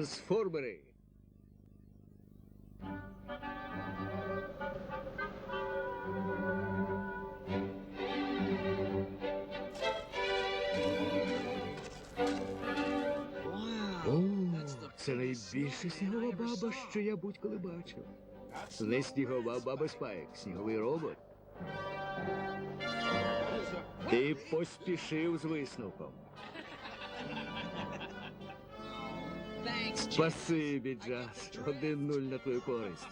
Трансформери. Це найбільша снігова баба, що я будь-коли бачив. Не снігова баба Спайк, сніговий робот. Ти поспішив з висновком. Спасибі, Джаз. Один-нуль на твою користь.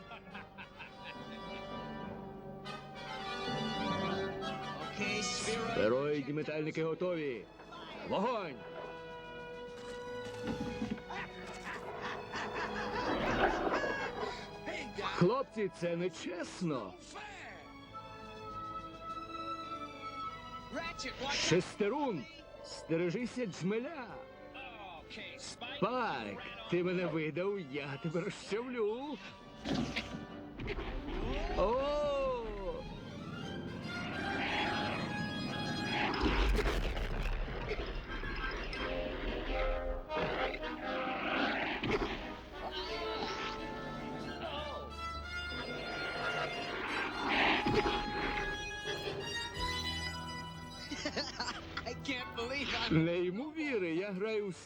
Стероїдні метальники готові. Вогонь! Хлопці, це не чесно. Шестерун, стережися джмеля. Спайк, ти мене видав, я тебе розчавлю. О!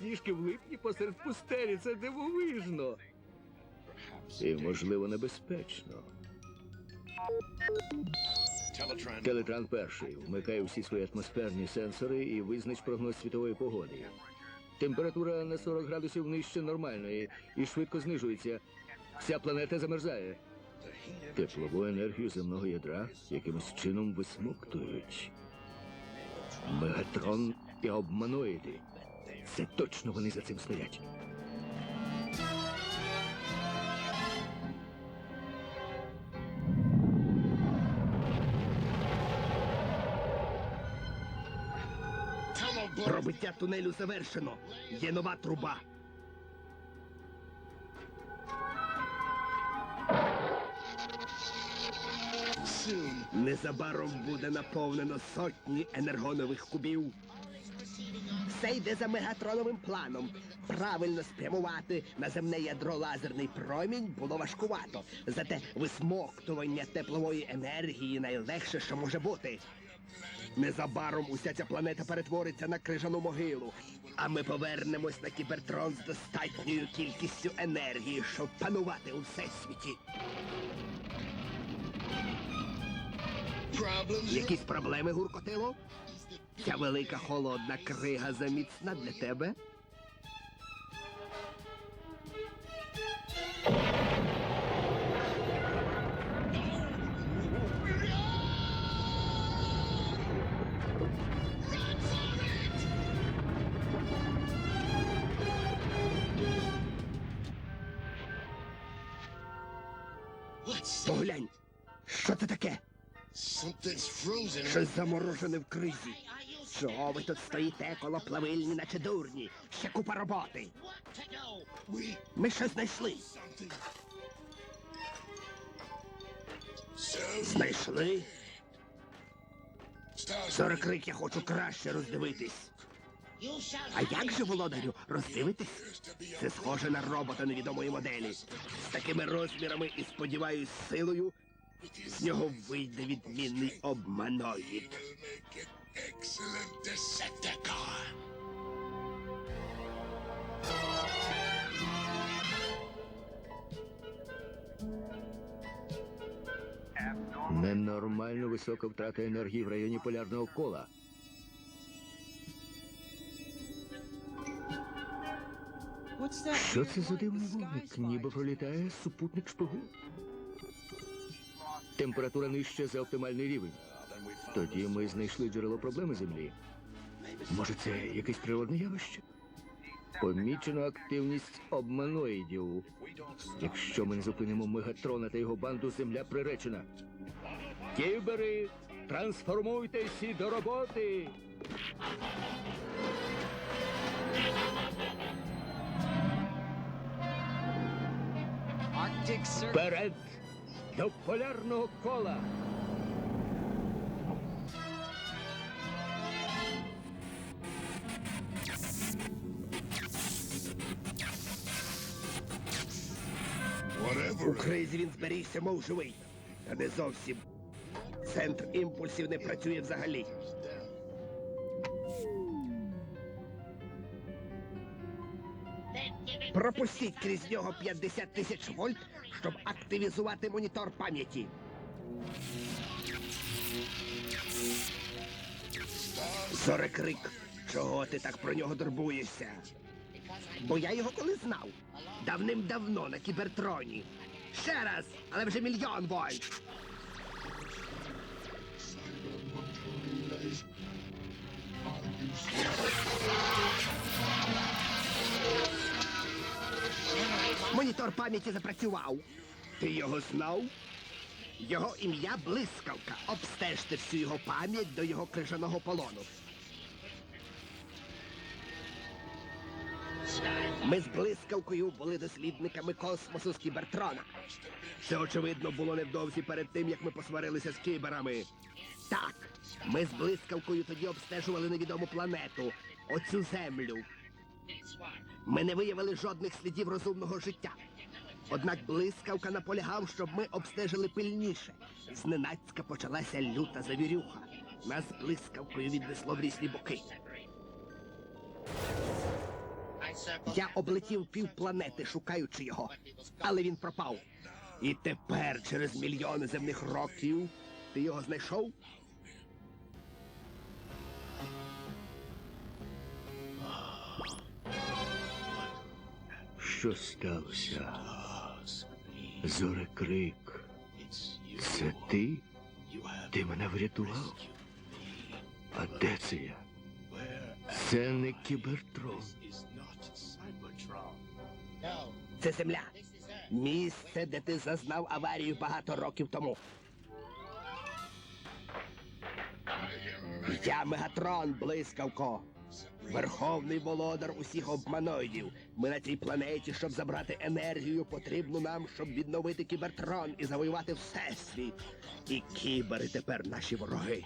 Сніжки в липні посеред пустелі. Це дивовижно. І, можливо, небезпечно. Телетран перший. Вмикай усі свої атмосферні сенсори і визнач прогноз світової погоди. Температура на 40 градусів нижче нормальної і швидко знижується. Вся планета замерзає. Теплову енергію земного ядра якимось чином висмоктують. Мегатрон і обманоїди. Це точно вони за цим стоять. Пробиття тунелю завершено. Є нова труба. Незабаром буде наповнено сотні енергонових кубів. Все йде за мегатроновим планом. Правильно спрямувати на земне ядро лазерний промінь було важкувато. Зате висмоктування теплової енергії найлегше, що може бути. Незабаром уся ця планета перетвориться на крижану могилу, а ми повернемось на кібертрон з достатньою кількістю енергії, щоб панувати у всесвіті. Якісь проблеми, гуркотило? Ця велика холодна крига заміцна для тебе? Поглянь, що це таке? Щось заморожене в кризі. Чого ви тут стоїте коло плавильні, наче дурні? Ще купа роботи. Ми щось знайшли. Знайшли? Сорокрик, я хочу краще роздивитись. А як же, володарю, роздивитись? Це схоже на робота невідомої моделі. З такими розмірами і, сподіваюсь, силою з нього вийде відмінний обманоїд. Excellent Decepticon. Ненормально висока втрата енергії в районі полярного кола. Що це за дивний вогник? Ніби пролітає супутник шпигун. Температура нижча за оптимальний рівень. Тоді ми знайшли джерело проблеми землі. Може, це якесь природне явище? Помічено активність обманоїдів. Якщо ми не зупинимо мегатрона та його банду, земля приречена. Кібери, трансформуйтесь і до роботи. Вперед до полярного кола. Кризі він мов живий. Та не зовсім. Центр імпульсів не працює взагалі. Пропустіть крізь нього 50 тисяч вольт, щоб активізувати монітор пам'яті. Зорекрик, чого ти так про нього турбуєшся? Бо я його коли знав. Давним-давно на кібертроні. Ще раз, але вже мільйон вольт. Монітор пам'яті запрацював. Ти його знав? Його ім'я Блискавка. Обстежте всю його пам'ять до його крижаного полону. Ми з блискавкою були дослідниками космосу з кібертрона. Це очевидно було невдовзі перед тим, як ми посварилися з кіберами. Так, ми з блискавкою тоді обстежували невідому планету, оцю землю. Ми не виявили жодних слідів розумного життя. Однак блискавка наполягав, щоб ми обстежили пильніше. Зненацька почалася люта завірюха. Нас блискавкою віднесло в різні боки. Я облетів півпланети, шукаючи його, але він пропав. І тепер, через мільйони земних років, ти його знайшов? Що сталося? Зорекрик. Це ти? Ти мене врятував? А де це я? Це не кібертрон. Це земля. Місце, де ти зазнав аварію багато років тому. Я Мегатрон, блискавко. Верховний володар усіх обманоїдів. Ми на цій планеті, щоб забрати енергію, потрібну нам, щоб відновити кібертрон і завоювати всесвіт. І кібери тепер наші вороги.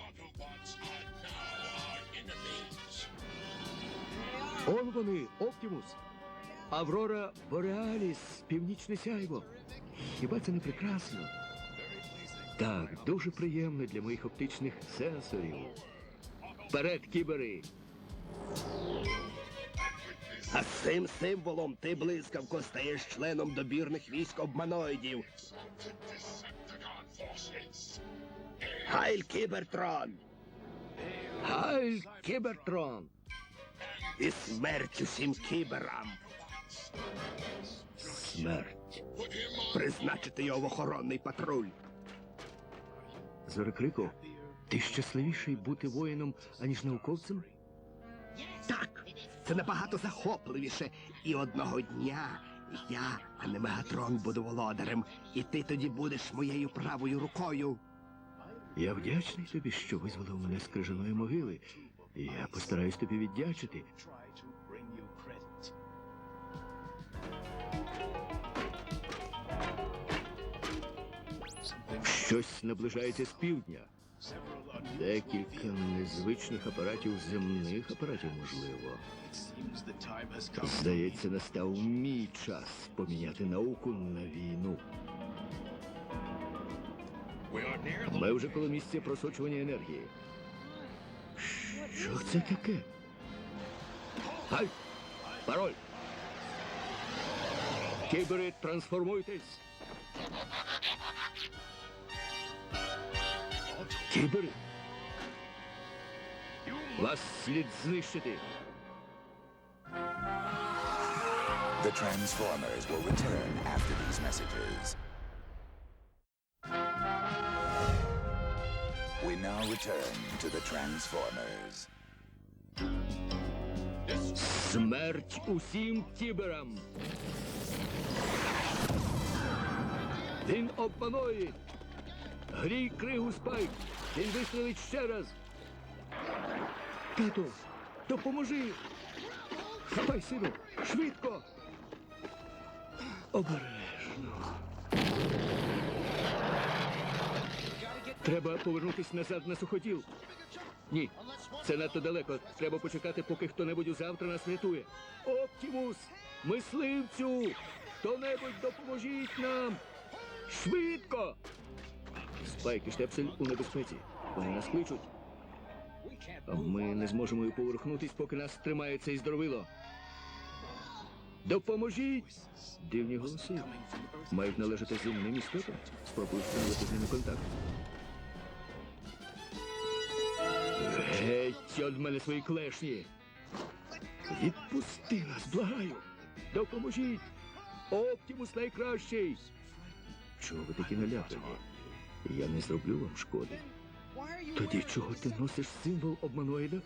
Он вони, Оптімус. Аврора Бореаліс, північне сяйво. Хіба це не прекрасно? Так, дуже приємно для моїх оптичних сенсорів. Вперед, кібери! А з цим символом ти блискавко стаєш членом добірних військ обманоїдів. Хайль Кібертрон! Хай, кібертрон! І смерть усім кіберам! Смерть. Призначити його в охоронний патруль. Зорекрику, ти щасливіший бути воїном, аніж науковцем? Так, це набагато захопливіше. І одного дня я, а не Мегатрон, буду володарем, і ти тоді будеш моєю правою рукою. Я вдячний тобі, що визволив мене з крижаної могили. Я постараюсь тобі віддячити. Щось наближається з півдня. Декілька незвичних апаратів земних апаратів, можливо. Здається, настав мій час поміняти науку на війну. Ми вже коло місця просочування енергії. Що це таке? Гай! Пароль! Кібери, трансформуйтесь! Кібери! Вас слід знищити! The Transformers will return after these messages. We now return to the Transformers. Смерть усім кіберам! Він обманоїть! Грій кригу спайк! Він вистрелить ще раз! Тато, допоможи! Хапай, сину! Швидко! Обережно! Треба повернутись назад на суходіл. Ні, це надто далеко. Треба почекати, поки хто-небудь завтра нас врятує. Оптімус! Мисливцю! Хто-небудь допоможіть нам! Швидко! Спайк і штепсель у небезпеці. Вони нас кличуть. Ми не зможемо і поверхнутись, поки нас тримає цей здоровило. Допоможіть! Дивні голоси. Мають належати земним істотам. Спробую встановити з ними контакт. Геть від мене свої клешні. Відпусти нас, благаю. Допоможіть. Оптімус найкращий. Чого ви такі наляпані? Я не зроблю вам шкоди. Тоді чого ти носиш символ обманоїда?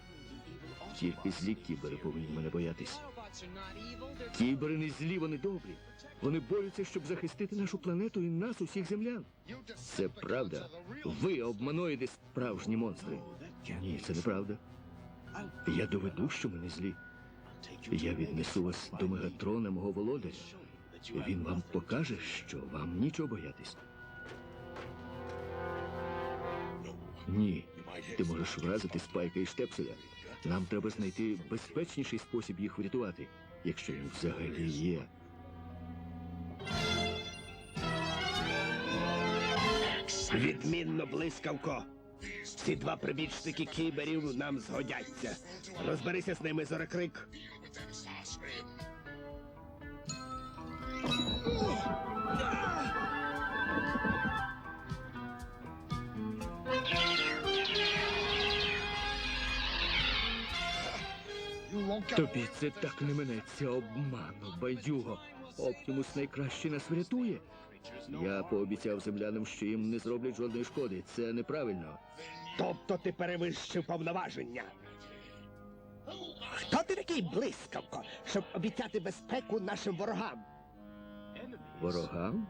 Тільки злі кібери повинні мене боятись. Кібери не злі, вони добрі. Вони борються, щоб захистити нашу планету і нас, усіх землян. Це правда. Ви, обманоїди, справжні монстри. Ні, це неправда. Я доведу, що ми не злі. Я віднесу вас до Мегатрона, мого володаря. Він вам покаже, що вам нічого боятись. Ні, ти можеш вразити спайка і штепселя. Нам треба знайти безпечніший спосіб їх врятувати, якщо він взагалі є. Відмінно, блискавко. Ці два прибічники кіберів нам згодяться. Розберися з ними, зорекрик. Тобі це так не минеться обману, байдюго. Оптимус найкраще нас врятує. Я пообіцяв землянам, що їм не зроблять жодної шкоди. Це неправильно. Тобто ти перевищив повноваження. Хто ти такий блискавко, щоб обіцяти безпеку нашим ворогам? Ворогам?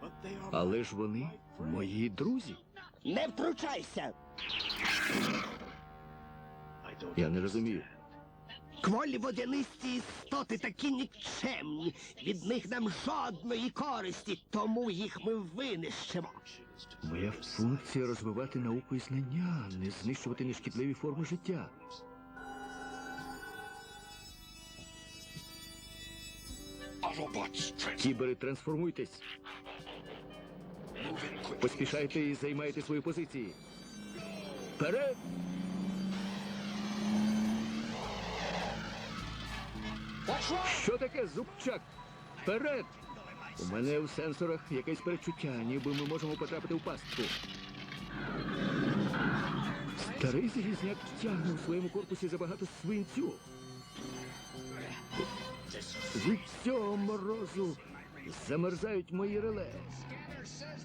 Але ж вони мої друзі. Не втручайся! Я не розумію. Кволі водянисті істоти такі нікчемні. Від них нам жодної користі, тому їх ми винищимо. Моя функція розвивати науку і знання, не знищувати нешкідливі форми життя. Кібери, трансформуйтесь. Поспішайте і займайте свої позиції. Вперед! Що таке зубчак? Вперед! У мене в сенсорах якесь перечуття, ніби ми можемо потрапити в пастку. Старий залізняк тягне в своєму корпусі забагато свинцю. Від цього морозу замерзають мої реле.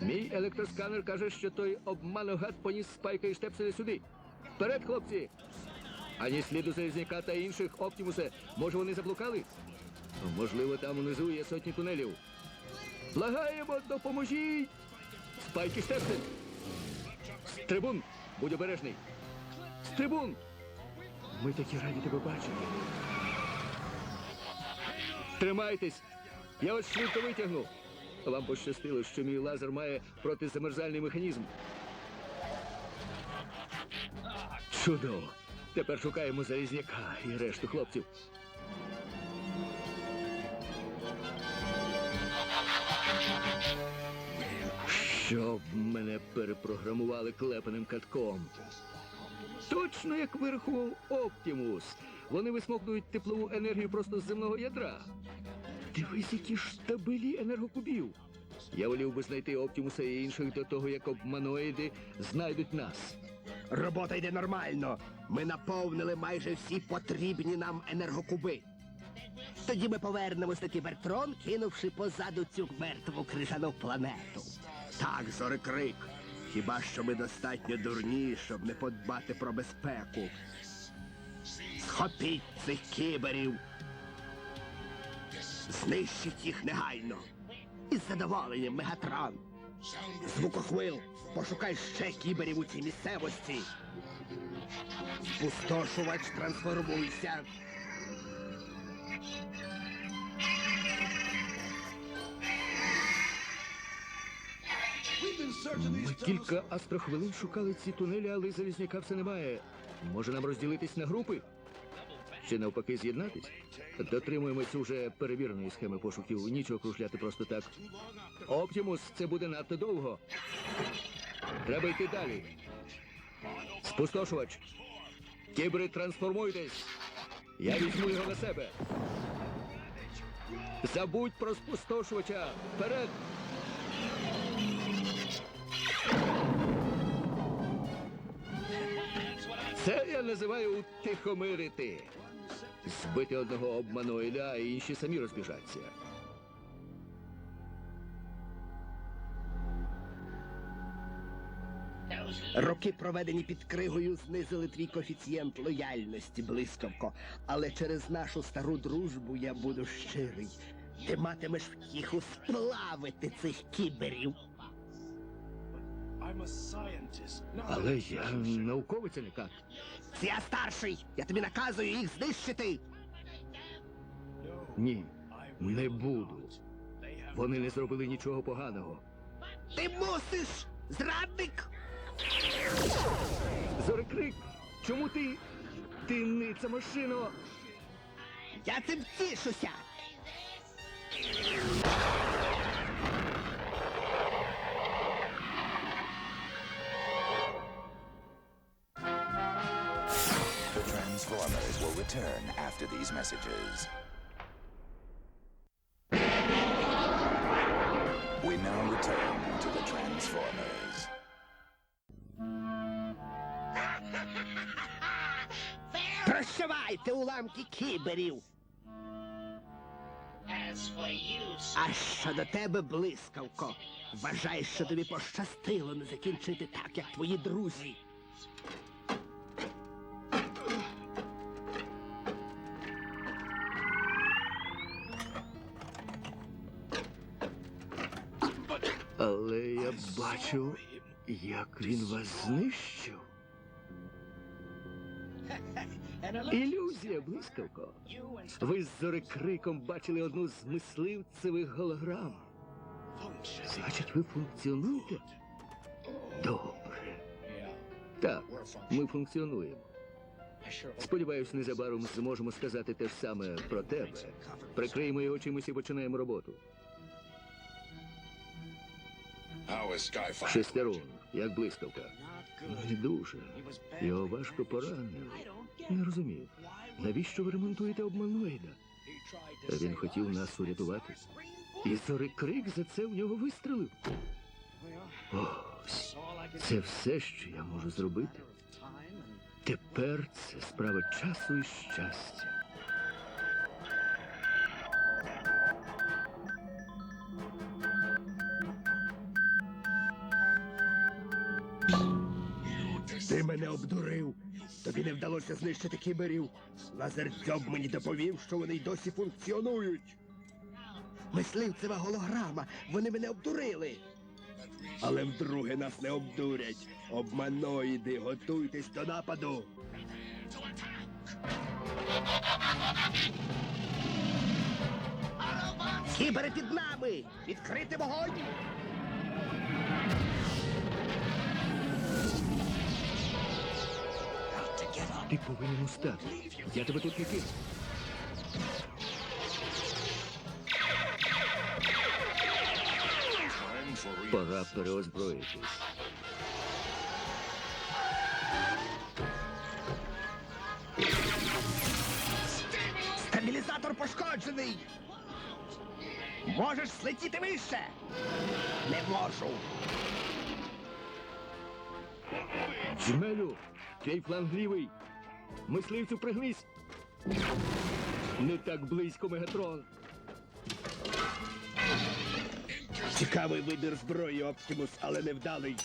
Мій електросканер каже, що той обманогад поніс спайка і штепселя сюди. Вперед, хлопці! Ані сліду Залізняка та інших Оптімусе. Може, вони заблукали? Можливо, там унизу є сотні тунелів. Благаємо, допоможіть! Спайк і штепсель! Трибун, будь обережний! Трибун! Ми такі раді тебе бачити. Тримайтесь! Я вас швидко витягну. Вам пощастило, що мій лазер має протизамерзальний механізм. Чудово. Тепер шукаємо залізняка і решту хлопців. Щоб мене перепрограмували клепаним катком. Точно як вирахував Оптімус. Вони висмокнують теплову енергію просто з земного ядра. Дивись, які штабелі енергокубів. Я волів би знайти Оптімуса і інших до того, як обманоїди знайдуть нас. Робота йде нормально. Ми наповнили майже всі потрібні нам енергокуби. Тоді ми повернемось на кібертрон, кинувши позаду цю мертву крижану планету. Так, зорекрик. Хіба що ми достатньо дурні, щоб не подбати про безпеку. Схопіть цих кіберів. Знищіть їх негайно. Із задоволенням, Мегатрон. Звукохвил, пошукай ще кіберів у цій місцевості. Спустошувач, трансформуйся. Ми кілька астрохвилин шукали ці тунелі, але залізняка все немає. Може нам розділитись на групи? Чи навпаки з'єднатись? Дотримуємося уже перевіреної схеми пошуків. Нічого кружляти просто так. Оптімус, це буде надто довго. Треба йти далі. Спустошувач. Кібри, трансформуйтесь. Я візьму його на себе. Забудь про спустошувача. Вперед! Це я називаю утихомирити. Збити одного обманоїда, а інші самі розбіжаться. Роки, проведені під кригою, знизили твій коефіцієнт лояльності, блискавко. Але через нашу стару дружбу я буду щирий. Ти матимеш втіху сплавити цих кіберів. Але я науковець, кат. Це я старший. Я тобі наказую їх знищити. Ні, не буду. Вони не зробили нічого поганого. Ти мусиш, зрадник! Зорекрик, чому ти? Ти ниця машино! Я цим тішуся. Return after these messages. We now return to the Transformers. Прощавайте, уламки кіберів. А щодо тебе, блискавко, вважай, що тобі пощастило не закінчити так, як твої друзі. Бачу, як він вас знищив. Ілюзія, блискавко. Ви з зорекриком бачили одну з мисливцевих голограм. Значить, ви функціонуєте? Добре. Так, ми функціонуємо. Сподіваюсь, незабаром зможемо сказати те ж саме про тебе. Прикриємо його чимось і починаємо роботу. Шестерун, як блискавка. Не дуже. Його важко поранили. Не розумію. Навіщо ви ремонтуєте обманоїда? Він хотів нас урятувати. І зорекрик за це в нього вистрелив. Ось, це все, що я можу зробити. Тепер це справа часу і щастя. Ти мене обдурив. Тобі не вдалося знищити кіберів. Лазердзьоб мені доповів, що вони й досі функціонують. Мисливцева голограма, вони мене обдурили. Але вдруге нас не обдурять. Обманоїди, готуйтесь до нападу. Кібери під нами! Відкрити вогонь! Ти повинен устати. Я тебе тут не кину. Пора переозброїтись. Стабілізатор пошкоджений. Можеш злетіти вище? Не можу. Джмелю, твій фланг лівий. Мисливцю пригнись. Не так близько, Мегатрон. Цікавий вибір зброї, Оптимус, але невдалий.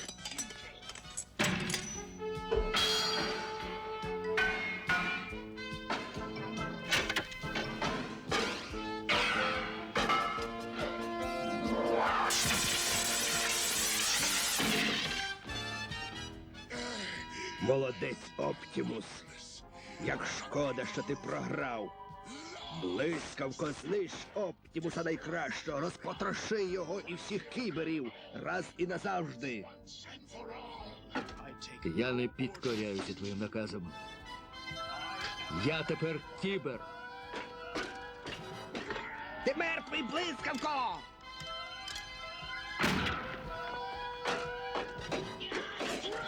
Молодець, Оптимус. Як шкода, що ти програв. Блискавко, знищ Оптімуса найкращого, розпотроши його і всіх кіберів раз і назавжди. Я не підкоряюся твоїм наказам. Я тепер кібер. Ти мертвий блискавко!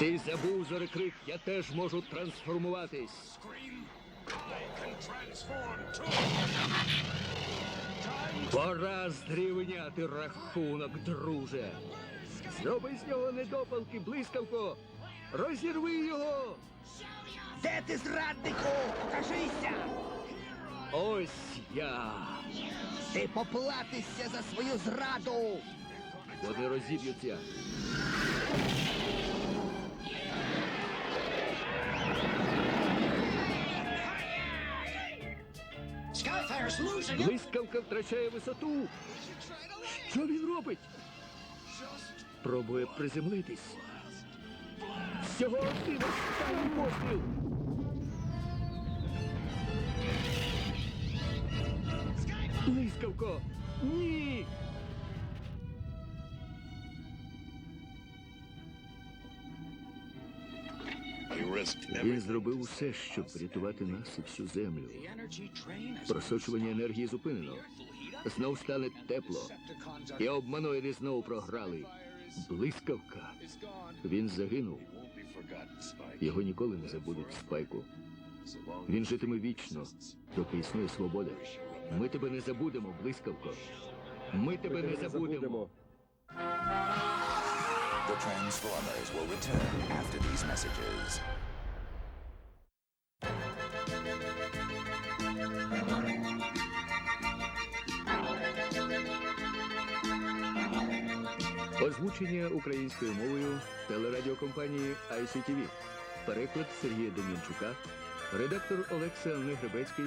Ти забув зорекрик, я теж можу трансформуватись. Пора здрівняти рахунок, друже. Зроби з нього недопалки, блискавко. Розірви його. Де ти, зраднику? Покажися! Ось я. Ти поплатишся за свою зраду! Вони розіб'ються. Блискавка втрачає висоту. Що він робить? Пробує приземлитись. Всього один останній постріл. Блискавко! Ні! Він зробив усе, щоб врятувати нас і всю землю. Просочування енергії зупинено. Знов стане тепло. І обманоїди знову програли. Блискавка. Він загинув. Його ніколи не забудуть спайку. Він житиме вічно, доки існує свобода. Ми тебе не забудемо, блискавко. Ми тебе не забудемо. The Transformers will return after these messages. Озвучення українською мовою телерадіокомпанії ICTV. Переклад Сергія Дем'янчука, редактор Олекса Негребецький,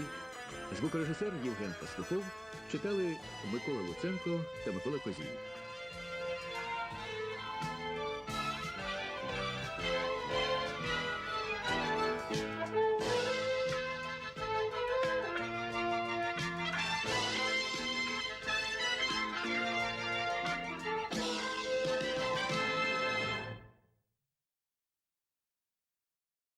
звукорежисер Євген Пастухов читали Микола Луценко та Микола Козій.